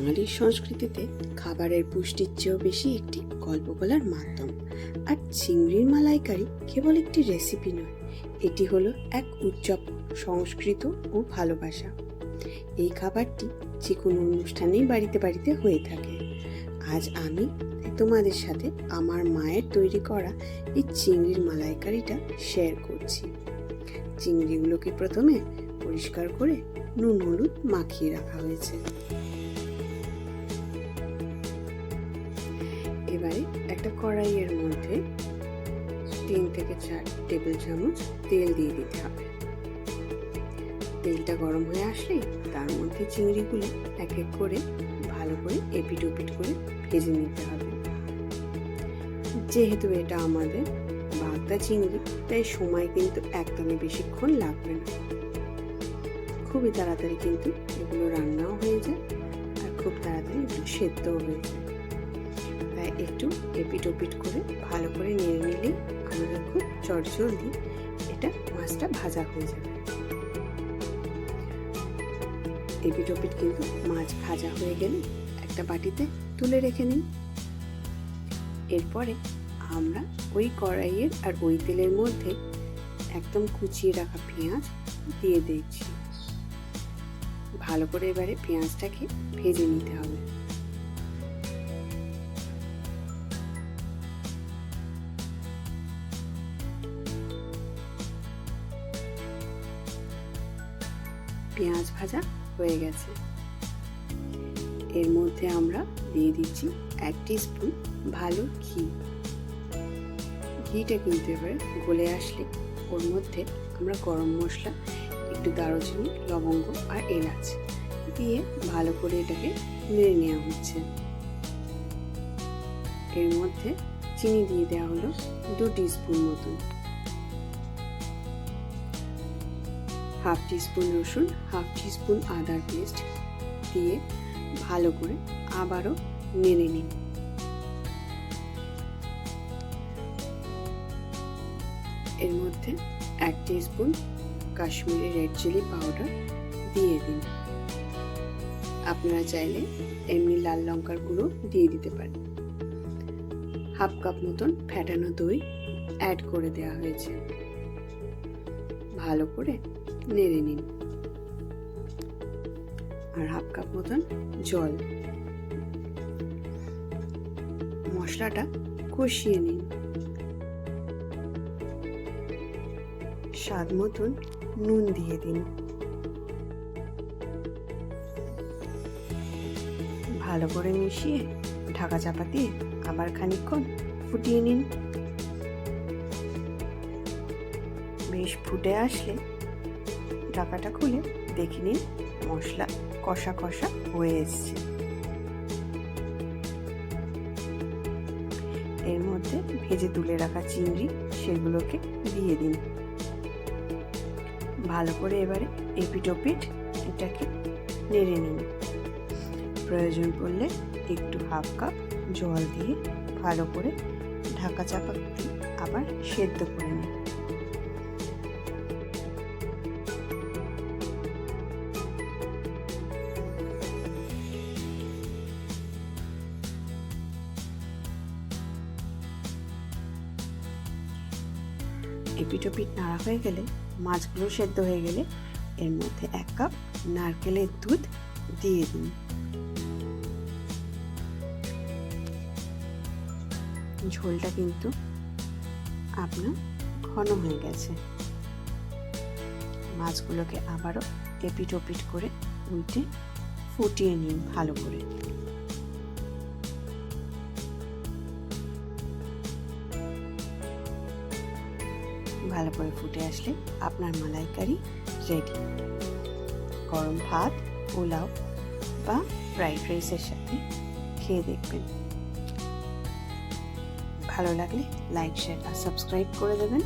বাঙালির সংস্কৃতিতে খাবারের পুষ্টির চেয়েও বেশি একটি গল্প বলার মাধ্যম। আর চিংড়ির মালাইকারি কেবল একটি রেসিপি নয়, এটি হলো এক উদযাপন সংস্কৃত ও ভালোবাসা। এই খাবারটি যে কোনো অনুষ্ঠানেই বাড়িতে বাড়িতে হয়ে থাকে। আজ আমি তোমাদের সাথে আমার মায়ের তৈরি করা এই চিংড়ির মালাইকারিটা শেয়ার করছি। চিংড়িগুলোকে প্রথমে পরিষ্কার করে নুন হলুদ মাখিয়ে রাখা হয়েছে। এবারে একটা কড়াইয়ের মধ্যে তিন থেকে চার টেবিল চামচ তেল দিয়ে দিতে হবে। তেলটা গরম হয়ে আসলে তার মধ্যে চিংড়িগুলো এক এক করে ভালো করে এপিট ওপিট করে ভেজে নিতে হবে। যেহেতু এটা আমাদের বাগদা চিংড়ি, তাই সময় কিন্তু একদমই বেশিক্ষণ লাগবে না। খুবই তাড়াতাড়ি কিন্তু এগুলো রান্নাও হয়ে যায় আর খুব তাড়াতাড়ি একটু সেদ্ধও হয়ে যায়। একটু এপিট ওপিট করে ভালো করে নেড়ে নিলেই আমাদের খুব চটজলদি এটা মাছটা ভাজা হয়ে যাবে। এপিট ওপিট কিন্তু মাছ ভাজা হয়ে গেলে একটা বাটিতে তুলে রেখে নিন। এরপরে আমরা ওই কড়াইয়ের আর ওই তেলের মধ্যে একদম কুচিয়ে রাখা পেঁয়াজ দিয়ে দিচ্ছি। ভালো করে এবারে পেঁয়াজটাকে ভেজে নিতে হবে। পেঁয়াজ ভাজা হয়ে গেছে। এর মধ্যে আমরা দিয়ে দিচ্ছি এক স্পুন ভালো ঘি। ঘিটা কিন্তু এবারে গলে আসলে ওর মধ্যে আমরা গরম মশলা, একটু দারুচিনি, লবঙ্গ আর এলাচ দিয়ে ভালো করে এটাকে নেড়ে নেওয়া হচ্ছে। এর মধ্যে চিনি দিয়ে দেওয়া হলো দু স্পুন মতন। হাফ স্পুন রসুন, হাফ স্পুন আদার পেস্ট দিয়ে ভালো করে আবারও নেড়ে নিন। এর মধ্যে এক spoon Kashmiri red chilli powder দিয়ে দিন। আপনারা চাইলে এমনি লাল লঙ্কার গুঁড়ো দিয়ে দিতে পারেন। হাফ কাপ মতন ফ্যাটানো দই অ্যাড করে দেওয়া হয়েছে। ভালো করে নেড়ে নিন আর হাফ কাপ মতন জল। মশলাটা কষিয়ে নিন। স্বাদ মতন নুন দিয়ে দিন। ভালো করে মিশিয়ে ঢাকা চাপা দিয়ে আবার খানিকক্ষণ ফুটিয়ে নিন। বেশ ফুটে আসলে ঢাকাটা খুলে দেখে নিন মশলা কষা কষা হয়ে এসছে। এর মধ্যে ভেজে তুলে রাখা চিংড়ি, সেগুলোকে দিয়ে দিন। ভালো করে এবারে এপিট ওপিট এটাকে নেড়ে নিন। প্রয়োজন পড়লে একটু হাফ কাপ জল দিয়ে ভালো করে ঢাকা চাপা আবার সেদ্ধ করে নিন। এপিটোপিট নাড়া হয়ে গেলে, মাছগুলো সেদ্ধ হয়ে গেলে এর মধ্যে এক কাপ নারকেলের দুধ দিয়ে দিন। ঝোলটা কিন্তু আপনার ঘন হয়ে গেছে। মাছগুলোকে আবারও এপিট ওপিট করে উল্টে ফুটিয়ে নিন ভালো করে। ভালো করে ফুটে আসলে আপনার মালাইকারি রেডি। গরম ভাত, পোলাও বা ফ্রাইড রাইসের সাথে খেয়ে দেখবেন। ভালো লাগলে লাইক, শেয়ার আর সাবস্ক্রাইব করে দেবেন।